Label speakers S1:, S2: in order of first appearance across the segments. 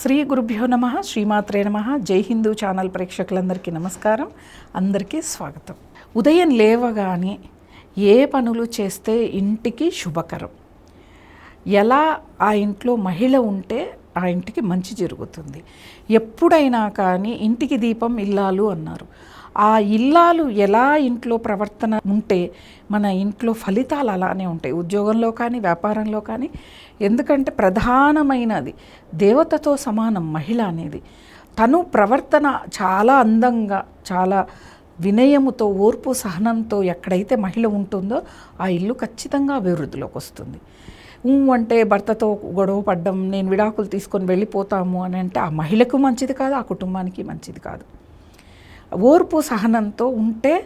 S1: శ్రీ గురుభ్యో నమ శ్రీమాత్రే నమ. జై హిందూ ఛానల్ ప్రేక్షకులందరికీ నమస్కారం. అందరికీ స్వాగతం. ఉదయం లేవగానే ఏ పనులు చేస్తే ఇంటికి శుభకరం? ఎలా ఆ ఇంట్లో మహిళ ఉంటే ఆ ఇంటికి మంచి జరుగుతుంది? ఎప్పుడైనా కానీ ఇంటికి దీపం ఇల్లాలు అన్నారు. ఆ ఇల్లాలు ఎలా ఇంట్లో ప్రవర్తన ఉంటే మన ఇంట్లో ఫలితాలు అలానే ఉంటాయి. ఉద్యోగంలో కానీ వ్యాపారంలో కానీ. ఎందుకంటే ప్రధానమైనది దేవతతో సమానం మహిళ అనేది. తను ప్రవర్తన చాలా అందంగా చాలా వినయముతో ఓర్పు సహనంతో ఎక్కడైతే మహిళ ఉంటుందో ఆ ఇల్లు ఖచ్చితంగా అభివృద్ధిలోకి వస్తుంది. అంటే భర్తతో గొడవ పడ్డం నేను విడాకులు తీసుకొని వెళ్ళిపోతాము అని అంటే ఆ మహిళకు మంచిది కాదు ఆ కుటుంబానికి మంచిది కాదు. ఓర్పు సహనంతో ఉంటే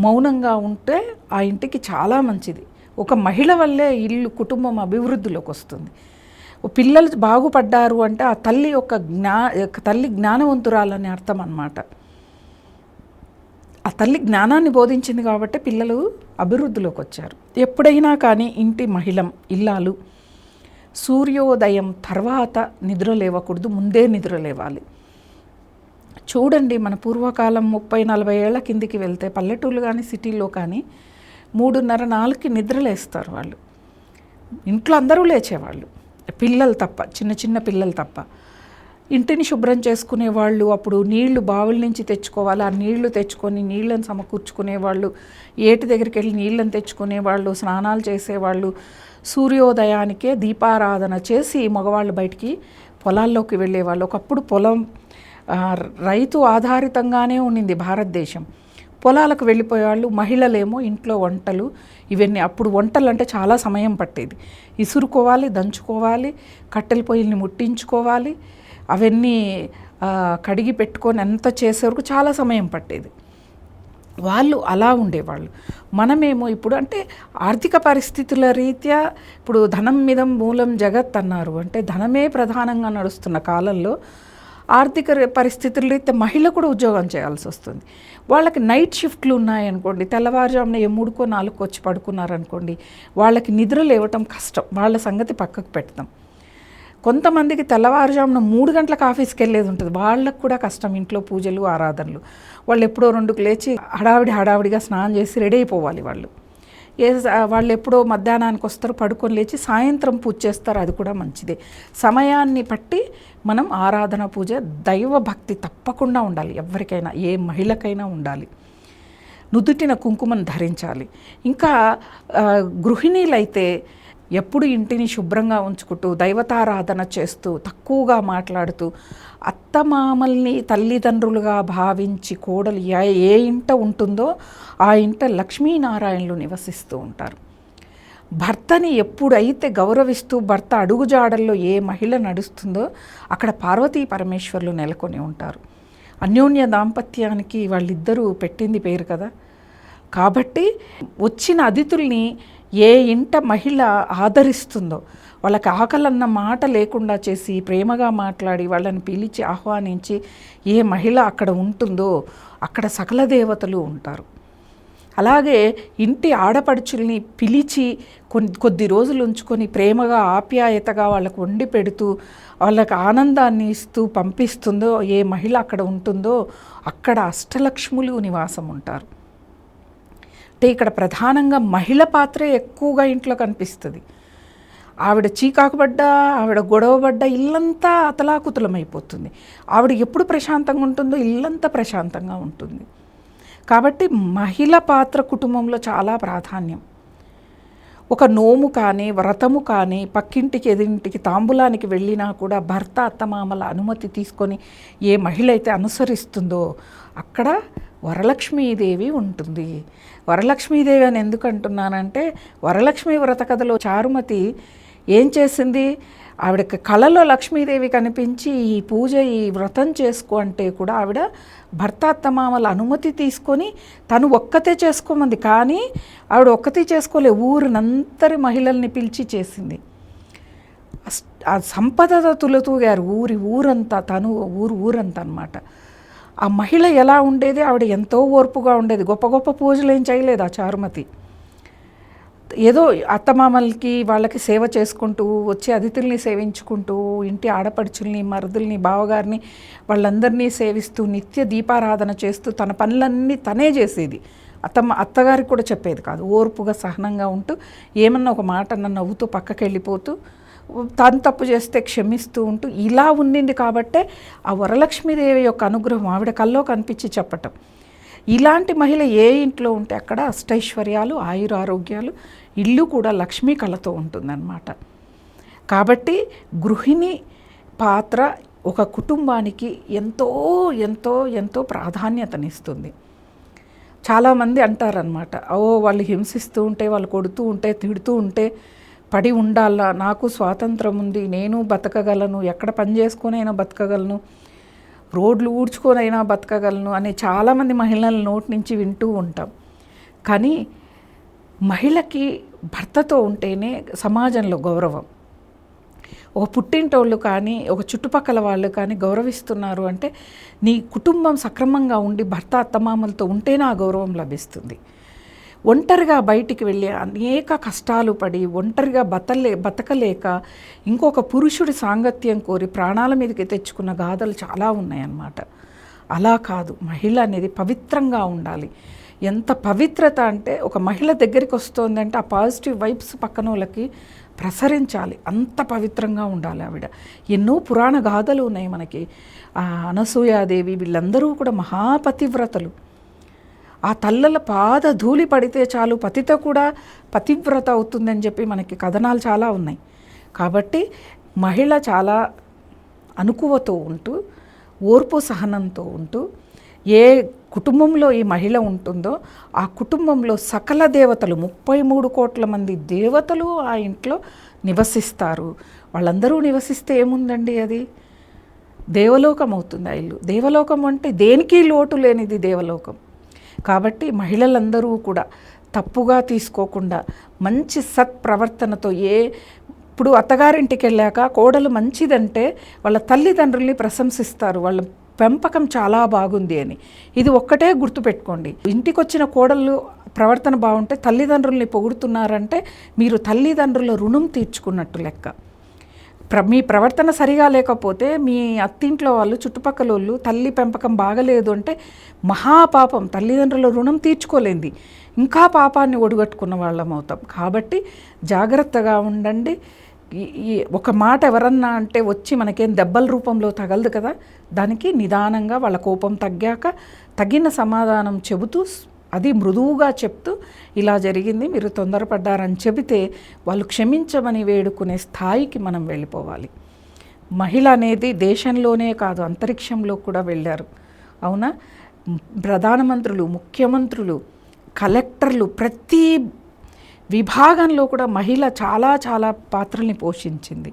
S1: మౌనంగా ఉంటే ఆ ఇంటికి చాలా మంచిది. ఒక మహిళ వల్లే ఇల్లు కుటుంబం అభివృద్ధిలోకి వస్తుంది. పిల్లలు బాగుపడ్డారు అంటే ఆ తల్లి యొక్క జ్ఞా తల్లి జ్ఞానవంతురాలని అర్థం అన్నమాట. ఆ తల్లి జ్ఞానాన్ని బోధించింది కాబట్టి పిల్లలు అభివృద్ధిలోకి వచ్చారు. ఎప్పుడైనా కానీ ఇంటి మహిళ ఇల్లాలు సూర్యోదయం తర్వాత నిద్ర లేవకూడదు ముందే నిద్ర లేవాలి. చూడండి మన పూర్వకాలం ముప్పై నలభై ఏళ్ళ కిందికి వెళ్తే పల్లెటూళ్ళు కానీ సిటీల్లో కానీ మూడున్నర నాలుగుకి నిద్రలేస్తారు వాళ్ళు. ఇంట్లో అందరూ లేచేవాళ్ళు. పిల్లలు తప్ప చిన్న చిన్న పిల్లలు తప్ప. ఇంటిని శుభ్రం చేసుకునేవాళ్ళు అప్పుడు నీళ్ళు బావుల నుంచి తెచ్చుకోవాలి. ఆ నీళ్ళు తెచ్చుకొని నీళ్ళని సమకూర్చుకునేవాళ్ళు ఏటి దగ్గరికి వెళ్ళి నీళ్ళని తెచ్చుకునేవాళ్ళు స్నానాలు చేసేవాళ్ళు సూర్యోదయానికే దీపారాధన చేసి మగవాళ్ళు బయటికి పొలాల్లోకి వెళ్ళేవాళ్ళు. ఒకప్పుడు పొలం రైతు ఆధారితంగానే ఉండింది భారతదేశం. పొలాలకు వెళ్ళిపోయేవాళ్ళు మహిళలేమో ఇంట్లో వంటలు ఇవన్నీ అప్పుడు వంటలు అంటే చాలా సమయం పట్టేది. ఇసురుకోవాలి దంచుకోవాలి కట్టెల పొయ్యిల్ని ముట్టించుకోవాలి అవన్నీ కడిగి పెట్టుకొని అంత చేసే వరకు చాలా సమయం పట్టేది. వాళ్ళు అలా ఉండేవాళ్ళు. మనమేమో ఇప్పుడు అంటే ఆర్థిక పరిస్థితుల రీత్యా ఇప్పుడు ధనం మీద మూలం జగత్ అన్నారు. అంటే ధనమే ప్రధానంగా నడుస్తున్న కాలంలో ఆర్థిక పరిస్థితుల రీత్యా మహిళ కూడా ఉద్యోగం చేయాల్సి వస్తుంది. వాళ్ళకి నైట్ షిఫ్ట్లు ఉన్నాయనుకోండి తెల్లవారుజామున ఏ మూడుకో నాలుగుకో వచ్చి పడుకున్నారనుకోండి వాళ్ళకి నిద్ర లేవటం కష్టం. వాళ్ళ సంగతి పక్కకు పెడతాం. కొంతమందికి తెల్లవారుజామున మూడు గంటలకు ఆఫీస్కి వెళ్ళేది ఉంటుంది. వాళ్ళకు కూడా కష్టం ఇంట్లో పూజలు ఆరాధనలు. వాళ్ళు ఎప్పుడో రెండుకు లేచి హడావిడి హడావిడిగా స్నానం చేసి రెడీ అయిపోవాలి వాళ్ళు. ఏ వాళ్ళు ఎప్పుడో మధ్యాహ్నానికి వస్తారు పడుకొని లేచి సాయంత్రం పూజ చేస్తారు అది కూడా మంచిదే. సమయాన్ని బట్టి మనం ఆరాధన పూజ దైవ భక్తి తప్పకుండా ఉండాలి ఎవరికైనా ఏ మహిళకైనా ఉండాలి. నుదుటిన కుంకుమను ధరించాలి. ఇంకా గృహిణీలైతే ఎప్పుడు ఇంటిని శుభ్రంగా ఉంచుకుంటూ దైవతారాధన చేస్తూ తక్కువగా మాట్లాడుతూ అత్తమామల్ని తల్లిదండ్రులుగా భావించి కోడలు ఏ ఏ ఇంట ఉంటుందో ఆ ఇంట లక్ష్మీనారాయణలు నివసిస్తూ ఉంటారు. భర్తని ఎప్పుడైతే గౌరవిస్తూ భర్త అడుగుజాడల్లో ఏ మహిళ నడుస్తుందో అక్కడ పార్వతీ పరమేశ్వర్లు నెలకొని ఉంటారు. అన్యోన్య దాంపత్యానికి వాళ్ళిద్దరూ పెట్టింది పేరు కదా. కాబట్టి వచ్చిన అతిథుల్ని ఏ ఇంట మహిళ ఆదరిస్తుందో వాళ్ళకి ఆకలన్న మాట లేకుండా చేసి ప్రేమగా మాట్లాడి వాళ్ళని పిలిచి ఆహ్వానించి ఏ మహిళ అక్కడ ఉంటుందో అక్కడ సకల దేవతలు ఉంటారు. అలాగే ఇంటి ఆడపడుచుల్ని పిలిచి కొన్ని కొద్ది రోజులు ఉంచుకొని ప్రేమగా ఆప్యాయతగా వాళ్ళకు వండి పెడుతూ వాళ్ళకి ఆనందాన్ని ఇస్తూ పంపిస్తుందో ఏ మహిళ అక్కడ ఉంటుందో అక్కడ అష్టలక్ష్ములు నివాసం ఉంటారు అంటే ఇక్కడ ప్రధానంగా మహిళ పాత్రే ఎక్కువగా ఇంట్లో కనిపిస్తుంది. ఆవిడ చీకాకుపడ్డా ఆవిడ గొడవపడ్డ ఇల్లంతా అతలాకుతలమైపోతుంది. ఆవిడ ఎప్పుడు ప్రశాంతంగా ఉంటుందో ఇల్లంతా ప్రశాంతంగా ఉంటుంది. కాబట్టి మహిళ పాత్ర కుటుంబంలో చాలా ప్రాధాన్యం. ఒక నోము కానీ వ్రతము కానీ పక్కింటికి ఎదింటికి తాంబూలానికి వెళ్ళినా కూడా భర్త అత్తమామల అనుమతి తీసుకొని ఏ మహిళ అయితే అనుసరిస్తుందో అక్కడ వరలక్ష్మీదేవి ఉంటుంది. వరలక్ష్మీదేవి అని ఎందుకు అంటున్నానంటే వరలక్ష్మి వ్రత కథలో చారుమతి ఏం చేసింది? ఆవిడకి కళలో లక్ష్మీదేవి కనిపించి ఈ పూజ ఈ వ్రతం చేసుకో అంటే కూడా ఆవిడ భర్త అత్తమామల అనుమతి తీసుకొని తను ఒక్కతే చేసుకోమంది. కానీ ఆవిడ ఒక్కతే చేసుకోలే ఊరినంతరి మహిళల్ని పిలిచి చేసింది. అస్- ఆ సంపదతో తులతూగారు ఊరి ఊరంతా తను ఊరు ఊరంతా అనమాట ఆ మహిళ ఎలా ఉండేది? ఆవిడ ఎంతో ఓర్పుగా ఉండేది. గొప్ప గొప్ప పూజలు ఏం చేయలేదు ఆ చారుమతి. ఏదో అత్తమామలకి వాళ్ళకి సేవ చేసుకుంటూ వచ్చే అతిథుల్ని సేవించుకుంటూ ఇంటి ఆడపడుచుల్ని మరుదుల్ని బావగారిని వాళ్ళందరినీ సేవిస్తూ నిత్య దీపారాధన చేస్తూ తన పనులన్నీ తనే చేసేది. అత్తమ్మ అత్తగారికి కూడా చెప్పేది కాదు. ఓర్పుగా సహనంగా ఉంటూ ఏమన్నా ఒక మాట అన్న నవ్వుతూ పక్కకి వెళ్ళిపోతూ తను తప్పు చేస్తే క్షమిస్తూ ఉంటూ ఇలా ఉండింది కాబట్టే ఆ వరలక్ష్మీదేవి యొక్క అనుగ్రహం ఆవిడ కల్లో కనిపించి చెప్పటం. ఇలాంటి మహిళ ఏ ఇంట్లో ఉంటే అక్కడ అష్టైశ్వర్యాలు ఆయుర ఆరోగ్యాలు ఇల్లు కూడా లక్ష్మీ కళతో ఉంటుందన్నమాట. కాబట్టి గృహిణి పాత్ర ఒక కుటుంబానికి ఎంతో ఎంతో ఎంతో ప్రాధాన్యతనిస్తుంది. చాలామంది అంటారనమాట ఓ వాళ్ళు హింసిస్తూ ఉంటే వాళ్ళు కొడుతూ ఉంటే తిడుతూ ఉంటే పడి ఉండాలా? నాకు స్వాతంత్రం ఉంది నేను బతకగలను ఎక్కడ పని చేసుకునైనా బతకగలను రోడ్లు ఊడ్చుకొనైనా బతకగలను అనే చాలామంది మహిళల నోటి నుంచి వింటూ ఉంటాం. కానీ మహిళకి భర్తతో ఉంటేనే సమాజంలో గౌరవం. ఒక పుట్టింటోళ్ళు కానీ ఒక చుట్టుపక్కల వాళ్ళు కానీ గౌరవిస్తున్నారు అంటే నీ కుటుంబం సక్రమంగా ఉండి భర్త అత్తమామలతో ఉంటేనే ఆ గౌరవం లభిస్తుంది. ఒంటరిగా బయటికి వెళ్ళి అనేక కష్టాలు పడి ఒంటరిగా బతలే బతకలేక ఇంకొక పురుషుడి సాంగత్యం కోరి ప్రాణాల మీదకి తెచ్చుకున్న గాథలు చాలా ఉన్నాయన్నమాట. అలా కాదు. మహిళ అనేది పవిత్రంగా ఉండాలి. ఎంత పవిత్రత అంటే ఒక మహిళ దగ్గరికి వస్తుందంటే ఆ పాజిటివ్ వైబ్స్ పక్కన వాళ్ళకి ప్రసరించాలి. అంత పవిత్రంగా ఉండాలి ఆవిడ. ఎన్నో పురాణ గాథలు ఉన్నాయి మనకి. ఆ అనసూయాదేవి వీళ్ళందరూ కూడా మహాపతివ్రతలు. ఆ తల్లల పాద ధూళి పడితే చాలు పతిత కూడా పతివ్రత అవుతుందని చెప్పి మనకి కథనాలు చాలా ఉన్నాయి. కాబట్టి మహిళ చాలా అనుకువతో ఉంటూ ఓర్పు సహనంతో ఉంటూ ఏ కుటుంబంలో ఈ మహిళ ఉంటుందో ఆ కుటుంబంలో సకల దేవతలు ముప్పై మూడు కోట్ల మంది దేవతలు ఆ ఇంట్లో నివసిస్తారు. వాళ్ళందరూ నివసిస్తే ఏముందండి అది? దేవలోకం అవుతుంది ఆ ఇల్లు. దేవలోకం అంటే దేనికి లోటు లేనిది దేవలోకం. కాబట్టి మహిళలందరూ కూడా తప్పుగా తీసుకోకుండా మంచి సత్ప్రవర్తనతో ఏ ఇప్పుడు అత్తగారింటికి వెళ్ళాక కోడలు మంచిదంటే వాళ్ళ తల్లిదండ్రుల్ని ప్రశంసిస్తారు వాళ్ళ పెంపకం చాలా బాగుంది అని. ఇది ఒక్కటే గుర్తుపెట్టుకోండి. ఇంటికి వచ్చిన కోడళ్ళు ప్రవర్తన బాగుంటే తల్లిదండ్రుల్ని పొగుడుతున్నారంటే మీరు తల్లిదండ్రుల రుణం తీర్చుకున్నట్టు లెక్క. ప్ర మీ ప్రవర్తన సరిగా లేకపోతే మీ అత్తింట్లో వాళ్ళు చుట్టుపక్కల వాళ్ళు తల్లి పెంపకం బాగలేదు అంటే మహాపాపం. తల్లిదండ్రుల రుణం తీర్చుకోలేంది. ఇంకా పాపాన్ని ఒడిగట్టుకున్న వాళ్ళం అవుతాం. కాబట్టి జాగ్రత్తగా ఉండండి. ఈ- ఒక మాట ఎవరన్నా అంటే వచ్చి మనకేం దెబ్బల రూపంలో తగలదు కదా. దానికి నిదానంగా వాళ్ళ కోపం తగ్గాక తగిన సమాధానం చెబుతూ అది మృదువుగా చెప్తూ ఇలా జరిగింది మీరు తొందరపడ్డారని చెబితే వాళ్ళు క్షమించమని వేడుకునే స్థాయికి మనం వెళ్ళిపోవాలి. మహిళ అనేది దేశంలోనే కాదు అంతరిక్షంలో కూడా వెళ్ళారు. అవునా? ప్రధానమంత్రులు ముఖ్యమంత్రులు కలెక్టర్లు ప్రతి విభాగంలో కూడా మహిళ చాలా చాలా పాత్రల్ని పోషించింది.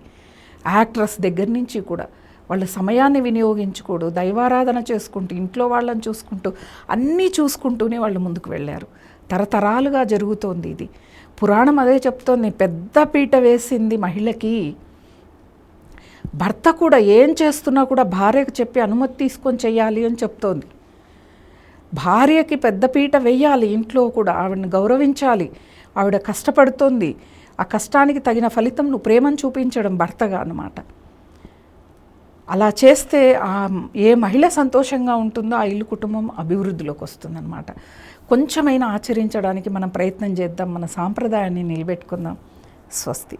S1: యాక్ట్రస్ దగ్గర నుంచి కూడా. వాళ్ళ సమయాన్ని వినియోగించుకోడు దైవారాధన చేసుకుంటూ ఇంట్లో వాళ్ళని చూసుకుంటూ అన్నీ చూసుకుంటూనే వాళ్ళు ముందుకు వెళ్ళారు. తరతరాలుగా జరుగుతోంది ఇది. పురాణం అదే చెప్తోంది పెద్ద పీట వేసింది మహిళకి. భర్త కూడా ఏం చేస్తున్నా కూడా భార్యకు చెప్పి అనుమతి తీసుకొని చెయ్యాలి అని చెప్తోంది. భార్యకి పెద్దపీట వెయ్యాలి ఇంట్లో కూడా ఆవిడని గౌరవించాలి. ఆవిడ కష్టపడుతోంది. ఆ కష్టానికి తగిన ఫలితం నువ్వు ప్రేమను చూపించడం భర్తగా అనమాట అలా చేస్తే ఆ ఏ మహిళ సంతోషంగా ఉంటుందో ఆ ఇల్లు కుటుంబం అభివృద్ధిలోకి వస్తుందన్నమాట. కొంచెమైనా ఆచరించడానికి మనం ప్రయత్నం చేద్దాం మన సాంప్రదాయాన్ని నిలబెట్టుకుందాం. స్వస్తి.